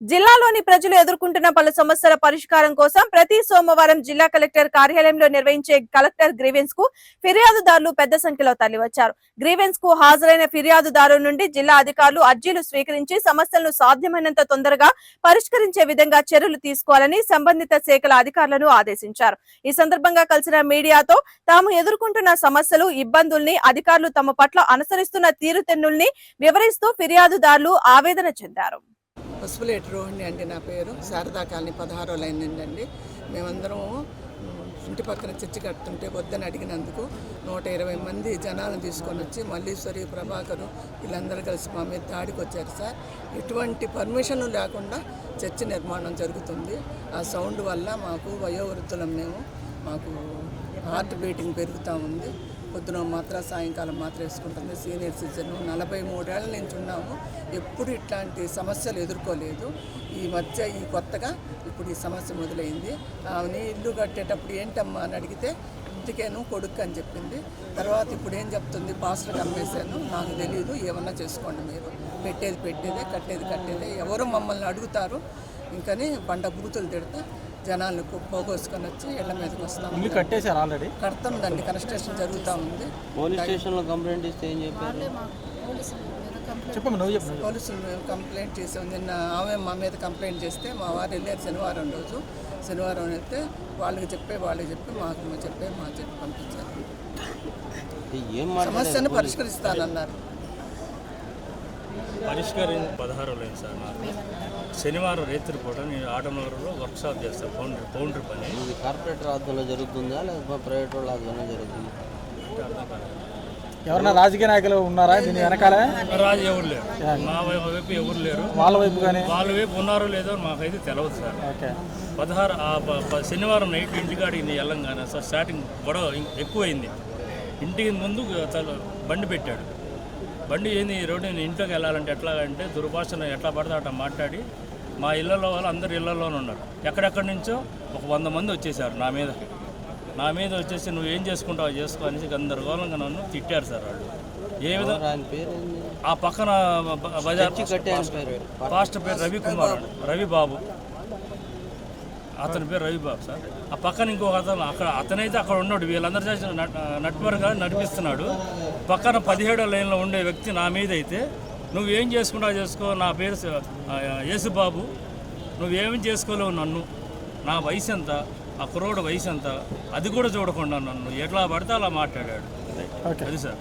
జిల్లాలోని ప్రజలు ఎదుర్కొంటున్న పలు సమస్యల పరిష్కారం కోసం ప్రతి సోమవారం జిల్లా కలెక్టర్ కార్యాలయంలో నిర్వహించే కలెక్టర్ గ్రీవెన్స్కు ఫిర్యాదుదారులు పెద్ద సంఖ్యలో తరలివచ్చారు. గ్రీవెన్స్కు హాజరైన ఫిర్యాదుదారు నుండి జిల్లా అధికారులు అర్జీలు స్వీకరించి సమస్యలను సాధ్యమైనంత తొందరగా పరిష్కరించే విధంగా చర్యలు తీసుకోవాలని సంబంధిత శాఖల అధికారులను ఆదేశించారు. ఈ సందర్భంగా కలిసిన మీడియాతో తాము ఎదుర్కొంటున్న సమస్యలు ఇబ్బందుల్ని అధికారులు తమ పట్ల అనుసరిస్తున్న తీరుతెన్నుల్ని వివరిస్తూ ఫిర్యాదుదారులు ఆవేదన చెందారు. పసుపులేటి రోహిణి అండి నా పేరు. శారదా కాలనీ పదహారో లైన్ అండి. మేమందరం ఇంటి పక్కన చర్చి కడుతుంటే వద్దని అడిగినందుకు నూట ఇరవై మంది జనాలను తీసుకొని వచ్చి మల్లీశ్వరి ప్రభాకరు వీళ్ళందరూ కలిసి మా మీద దాడికి వచ్చారు సార్. ఎటువంటి పర్మిషన్ లేకుండా చర్చి నిర్మాణం జరుగుతుంది. ఆ సౌండ్ వల్ల మాకు వయోవృద్ధులం మేము. మాకు హార్ట్ బీటింగ్ పెరుగుతూ ఉంది. పొద్దున మాత్ర సాయంకాలం మాత్రం వేసుకుంటుంది. సీనియర్ సిటిజన్ నలభై మూడేళ్ళ నుంచి ఉన్నాము. ఎప్పుడు ఇట్లాంటి సమస్యలు ఎదుర్కోలేదు. ఈ మధ్య ఈ కొత్తగా ఇప్పుడు ఈ సమస్య మొదలైంది. ఆమెని ఇల్లు కట్టేటప్పుడు ఏంటమ్మా అని అడిగితే ఇంటికేను కొడుకు అని చెప్పింది. తర్వాత ఇప్పుడు ఏం చెప్తుంది? పాస్టర్కి అమ్మేశాను నాకు తెలియదు ఏమన్నా చేసుకోండి మీరు. పెట్టేది పెట్టేదే కట్టేది కట్టేదే. ఎవరు మమ్మల్ని అడుగుతారు? ఇంకని బండ బూతులు తిడతా. జనాలను పోగోసుకొని వచ్చి ఇళ్ళ మీదకి వస్తాము ఇల్లు కట్టేశారు ఆల్రెడీ కడతాందండి కన్స్ట్రక్షన్ జరుగుతూ ఉంది. పోలీస్ స్టేషన్లో కంప్లైంట్ ఇస్తే ఏం చెప్పారు? చెప్పమ్మా నువ్వు చెప్పు పోలీసులు మేము కంప్లైంట్ చేసాం. నిన్న ఆమె మా మీద కంప్లైంట్ చేస్తే మా వారు వెళ్ళారు శనివారం రోజు. శనివారం వెళ్తే వాళ్ళకి చెప్పే వాళ్ళకి చెప్పి మాకు చెప్పే మా చెప్పి పంపించారు. సమస్యను పరిష్కరిస్తానన్నారు. పరిష్కరి పదహారు లేదు సార్? నాకు శనివారం రేత్రి పూట నేను ఆటోనగర్లో వర్క్షాప్ చేస్తాను పౌండరీ పౌండరీ పని. ఇది కార్పొరేటర్ ఆధ్వర్యంలో జరుగుతుందా లేకపోతే ప్రైవేట్ వాళ్ళ ఆధ్వర్యంలో జరుగుతుందా? ఎవరన్నా రాజకీయ నాయకులు ఉన్నారా? దీని వెనకాల? రాజు ఎవరు లేరు. మా వైపు ఎవరు లేరు. వాళ్ళ వైపు కానీ? వాళ్ళ వైపు ఉన్నారో లేదో మాకైతే తెలియదు సార్. ఓకే. పదహారు శనివారం నైట్ ఇంటికాడికి వెళ్ళంగానే సార్ స్టార్టింగ్ గొడవ ఎక్కువైంది. ఇంటికి ముందు తల బండి పెట్టాడు. బండి ఏంది? ఈ రోడ్డు నేను ఇంట్లోకి వెళ్ళాలంటే ఎట్లా అంటే దుర్భాషణ ఎట్లా పడితే అట్లా మాట్లాడి మా ఇళ్ళలో వాళ్ళు అందరు ఇళ్ళలోనే ఉన్నారు. ఎక్కడెక్కడి నుంచో ఒక వంద మంది వచ్చేసారు నా మీద. నా మీద వచ్చేసి నువ్వు ఏం చేసుకుంటావు చేసుకో అనేసి గందరగోళంగా నన్ను తిట్టారు సార్ వాళ్ళు. ఏ విధంగా ఆ పక్కన బజార్ ఆయన పేరు. పాస్టర్ పేరు రవి కుమార్ అండి. రవి బాబు అతని పేరు రవి బాబు సార్. ఆ పక్కన ఇంకొక అతను అక్కడ అతనైతే అక్కడ ఉన్నాడు. వీళ్ళందరూ చేసిన నట్వర్గా నడిపిస్తున్నాడు పక్కన పదిహేడో లైన్లో ఉండే వ్యక్తి నా మీద అయితే నువ్వేం చేసుకుంటావు చేసుకో నా పేరు యేసుబాబు. నువ్వేమి చేసుకోలేవు నన్ను. నా వయసు ఎంత ఆ కుర్రోడు వయసు ఎంత అది కూడా చూడకుండా నన్ను. ఎట్లా పడితే అలా మాట్లాడాడు. అది సార్.